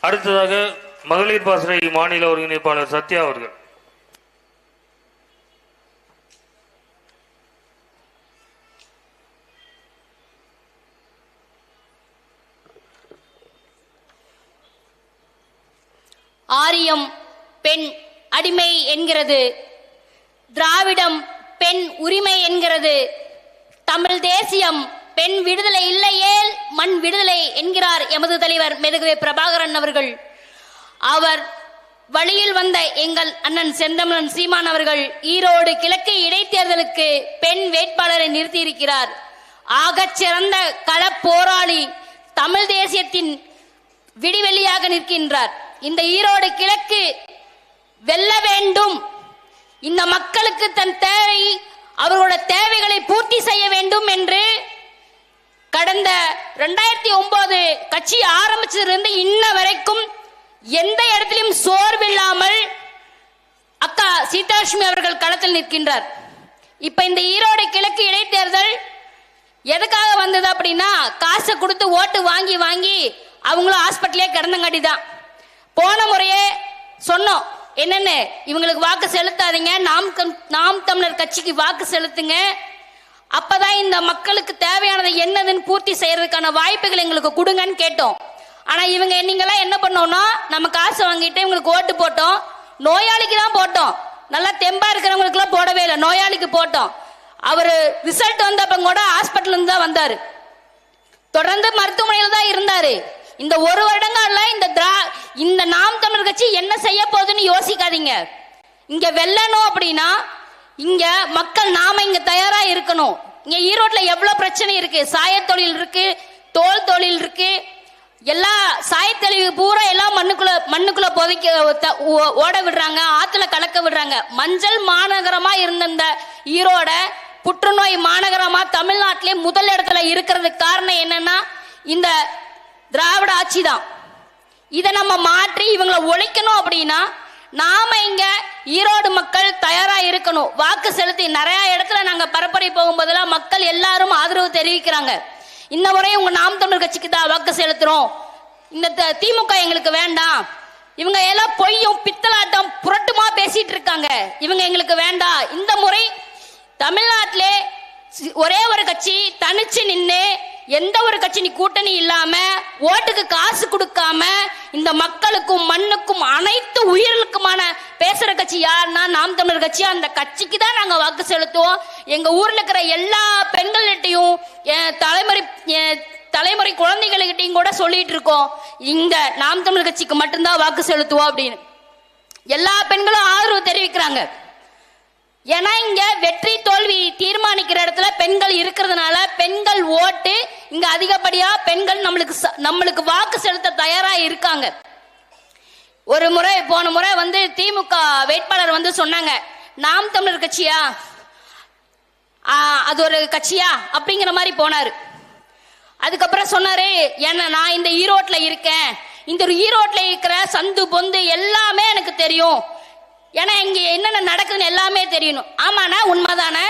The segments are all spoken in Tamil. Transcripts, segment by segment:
அடுத்ததாக மகளிர் பாசறை மாநில ஒருங்கிணைப்பாளர் சத்யா அவர்கள். ஆரியம் பெண் அடிமை என்கிறது. திராவிடம் பெண் உரிமை என்கிறது. தமிழ் தேசியம் பெண் விடுதலை இல்லையேல் மண் விடுதலை என்கிறார் எமது தலைவர் மெதுகுவே பிரபாகரன் அவர்கள். அவர் வழியில் வந்த எங்கள் அண்ணன் செந்தமலன் சீமான் அவர்கள் ஈரோடு கிழக்கு இடைத்தேர்தலுக்கு பெண் வேட்பாளரை நிறுத்தியிருக்கிறார். ஆகச் சிறந்த களப் போராளி தமிழ் தேசியத்தின் விடிவெளியாக நிற்கின்றார். இந்த ஈரோடு கிழக்கு வெல்ல வேண்டும். இந்த மக்களுக்கு தன் தேவை அவர்களோட தேவைகளை பூர்த்தி செய்ய வேண்டும் என்று கடந்த ரெண்டாயிரத்தி ஒன்பது கட்சி ஆரம்பிச்சதிலிருந்து இன்ன வரைக்கும் எந்த இடத்திலும் சோர்வில்லாமல் அக்கா சீதாலட்சுமி அவர்கள் களத்தில் நிற்கின்றார். இப்ப இந்த ஈரோடு கிழக்கு இடைத்தேர்தல் எதுக்காக வந்தது அப்படின்னா காசை கொடுத்து ஓட்டு வாங்கி வாங்கி அவங்களும் ஹாஸ்பிட்டலே கிடந்தங்காட்டி தான். போன முறையே சொன்னோம் என்னென்னு? இவங்களுக்கு வாக்கு செலுத்தாதீங்க நாம் நாம் தமிழர் கட்சிக்கு வாக்கு செலுத்துங்க அப்பதான் இந்த மக்களுக்கு தேவையானது என்னதுன்னு பூர்த்தி செய்யறதுக்கான வாய்ப்புகள் எங்களுக்கு கொடுங்கன்னு கேட்டோம். ஆனா இவங்க நீங்களாம் என்ன பண்ணோம்னா நம்ம காசு வாங்கிட்டு இவங்களுக்கு ஓட்டு போட்டோம். நோயாளிக்கு தான் போட்டோம். நல்லா தெம்பா இருக்கிறவங்களுக்கு எல்லாம் போடவே இல்லை. நோயாளிக்கு போட்டோம். அவரு ரிசல்ட் வந்தப்ப கூட ஹாஸ்பிட்டல் இருந்து தான் வந்தாரு. தொடர்ந்து மருத்துவமனையில் தான் இருந்தாரு. இந்த ஒரு வருடங்கள்ல இந்த திரா இந்த நாம் தமிழ் கட்சி என்ன செய்ய போகுதுன்னு யோசிக்காதீங்க. இங்க வெல்லணும் அப்படின்னா இங்க மக்கள் நாம இங்க தயாரா இருக்கணும். இங்க ஈரோட்ல எவ்வளவு பிரச்சனை இருக்கு? சாய தொழில் இருக்கு தோல் தொழில் இருக்கு. எல்லா சாயத்தெளிவு பூரா எல்லாம் மண்ணுக்குள்ள மண்ணுக்குள்ள புதைக்க த- ஓ- ஓட விடுறாங்க ஆத்துல கலக்க விடுறாங்க. மஞ்சள் மாநகரமா இருந்த இந்த ஈரோட புற்றுநோய் மாநகரமா தமிழ்நாட்டிலே முதல் இடத்துல இருக்கிறதுக்கு காரணம் என்னன்னா இந்த திராவிட ஆட்சி தான். இதை நம்ம மாற்றி இவங்களை ஒழிக்கணும் அப்படின்னா நாம இங்க ஈரோடு மக்கள் தயாரா செலுத்தணும் வாக்கு செலுத்தி நிறைய இடத்துல நாங்க பரப்புரை போகும்போதெல்லாம் மக்கள் எல்லாரும் ஆதரவு தெரிவிக்கிறாங்க. இந்த முறை உங்க நாம் தமிழ் கட்சிக்கு தான் வாக்கு செலுத்துறோம். இந்த த- திமுக எங்களுக்கு வேண்டாம். இவங்க எல்லாம் பொய்யும் பித்தலாட்டம் புரட்டுமா பேசிட்டு இருக்காங்க. இவங்க எங்களுக்கு வேண்டாம். இந்த முறை தமிழ்நாட்டிலே ஒரே ஒரு கட்சி தனிச்சு நின்று எந்த ஒரு கட்சி நீ கூட்டணி இல்லாம ஓட்டுக்கு காசு கொடுக்காம இந்த மக்களுக்கும் மண்ணுக்கும் அனைத்து உயிர்களுக்குமான பேசுற கட்சி யாருன்னா நாம் தமிழர் கட்சி. அந்த கட்சிக்கு தான் நாங்க வாக்கு செலுத்துவோம். எங்க ஊர்ல இருக்கிற எல்லா பெண்கள்கிட்டையும் என் தலைமுறை என் தலைமுறை குழந்தைகள்கிட்டையும் கூட சொல்லிட்டு இருக்கோம். இங்க நாம் தமிழர் கட்சிக்கு மட்டும்தான் வாக்கு செலுத்துவோம் அப்படின்னு. எல்லா பெண்களும் ஆதரவு தெரிவிக்கிறாங்க. ஏன்னா இங்க வெற்றி தோல்வி தீர்மானிக்கிற இடத்துல பெண்கள் இருக்கிறதுனால பெண்கள் ஓட்டு இங்க அதிகப்படியா பெண்கள் நம்மளுக்கு ச- நம்மளுக்கு வாக்கு செலுத்த தயாரா இருக்காங்க. ஒரு முறை போன முறை வந்து திமுக வேட்பாளர் வந்து சொன்னாங்க நாம் தமிழர் கட்சியா? அது ஒரு கட்சியா? அப்படிங்கிற மாதிரி போனாரு. அதுக்கப்புறம் சொன்னாரு என்ன நான் இந்த ஈரோட்ல இருக்கேன். இந்த ஒரு ஈரோட்ல இருக்கிற சந்து பொந்து எல்லாமே எனக்கு தெரியும். ஏன்னா இங்க என்னென்ன நடக்குதுன்னு எல்லாமே தெரியணும். ஆமாண்ணா உண்மைதானே?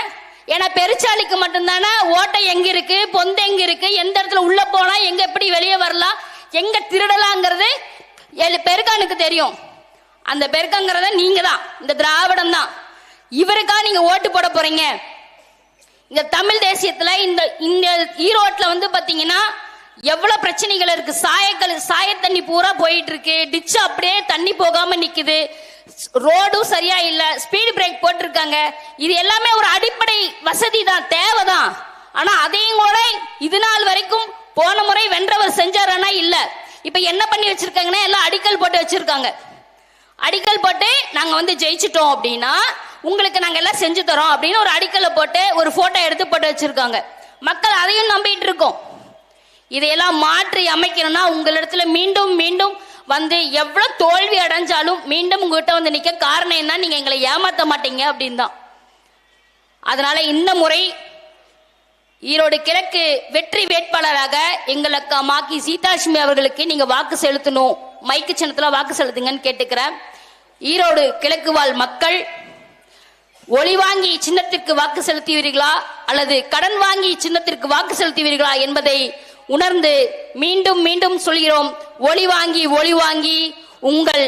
ஏன்னா பெருச்சாலிக்கு மட்டும்தானே ஓட்டை எங்க இருக்கு பொந்து எங்க இருக்கு எந்த இடத்துல உள்ள போனா எங்க எப்படி வெளியே வரலாம் எங்க திருடலாங்கிறது ஏழு பெருக்கானுக்கு தெரியும். அந்த பெருக்கங்கிறத நீங்க தான் இந்த திராவிடம் தான் இவருக்கா நீங்க ஓட்டு போட போறீங்க? இந்த தமிழ் தேசியத்துல இந்த இந்த ஈரோட்ல வந்து பாத்தீங்கன்னா எவ்வளவு பிரச்சனைகள் இருக்கு. சாயக்கல் சாய தண்ணி பூரா போயிட்டு இருக்கு. டிச்சு அப்படியே தண்ணி போகாம நிக்குது. ரோடும் சரியா இல்ல ஸ்பீடு பிரேக் போட்டிருக்காங்க. இது எல்லாமே ஒரு அடிப்படை வசதி தான் தேவைதான். ஆனா அதையும் கூட இது நாள் வரைக்கும் போன முறை வென்றவர் செஞ்சாரானா இல்ல. இப்ப என்ன பண்ணி வச்சிருக்காங்கன்னா எல்லாம் அடிக்கல் போட்டு வச்சிருக்காங்க. அடிக்கல் போட்டு நாங்க வந்து ஜெயிச்சிட்டோம் அப்படின்னா உங்களுக்கு நாங்க எல்லாம் செஞ்சு தரோம் அப்படின்னு ஒரு அடிக்கலை போட்டு ஒரு போட்டோ எடுத்து போட்டு வச்சிருக்காங்க. மக்கள் அதையும் நம்பிட்டு இருக்கோம். இதையெல்லாம் மாற்றி அமைக்கணும்னா உங்களிடத்துல மீண்டும் மீண்டும் வந்து எவ்வளவு தோல்வி அடைஞ்சாலும் மீண்டும் உங்ககிட்ட வந்து நிக்க காரணம் என்ன நீங்க எங்களை ஏமாத்த மாட்டீங்க அப்படின்னு தான் அதனால இந்த முறை ஈரோடு கிழக்கு வெற்றி வேட்பாளராக எங்களுக்கு மாக்கி சீதாலட்சுமி அவர்களுக்கு நீங்க வாக்கு செலுத்தணும். மைக்கு சின்னத்துல வாக்கு செலுத்துங்கன்னு கேட்டுக்கிறேன். ஈரோடு கிழக்கு வாழ் மக்கள் ஒளி வாங்கி சின்னத்திற்கு வாக்கு செலுத்துவீர்களா அல்லது கடன் வாங்கி சின்னத்திற்கு வாக்கு செலுத்துவீர்களா என்பதை உணர்ந்து மீண்டும் மீண்டும் சொல்கிறோம் ஒளி வாங்கி ஒளி வாங்கி உங்கள்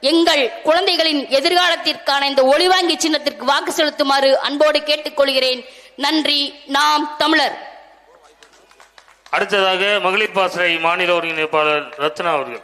எங்கள் குழந்தைகளின் எதிர்காலத்திற்கான இந்த ஒளிவாங்கி சின்னத்திற்கு வாக்கு செலுத்துமாறு அன்போடு கேட்டுக்கொள்கிறேன். நன்றி நாம் தமிழர். அடுத்ததாக மகளிர் பாசறை மாநில ஒருங்கிணைப்பாளர் ரத்னா அவர்கள்.